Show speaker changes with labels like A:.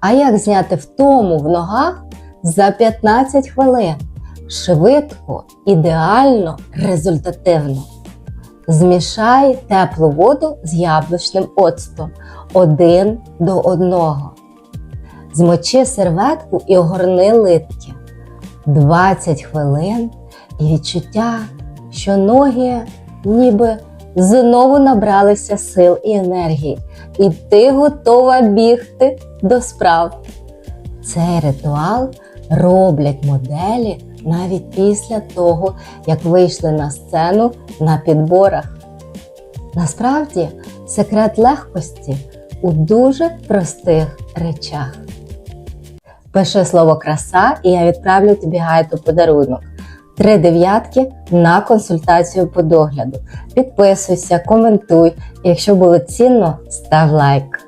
A: А як зняти втому в ногах за 15 хвилин? Швидко, ідеально, результативно. Змішай теплу воду з яблучним оцтом один до одного. Змочи серветку і огорни литки. 20 хвилин і відчуття, що ноги ніби знову набралися сил і енергії, і ти готова бігти до справ. Цей ритуал роблять моделі навіть після того, як вийшли на сцену на підборах. Насправді, секрет легкості у дуже простих речах. Пиши слово краса, і я відправлю тобі гайд у подарунок. Три дев'ятки на консультацію по догляду. Підписуйся, коментуй. Якщо було цінно, став лайк.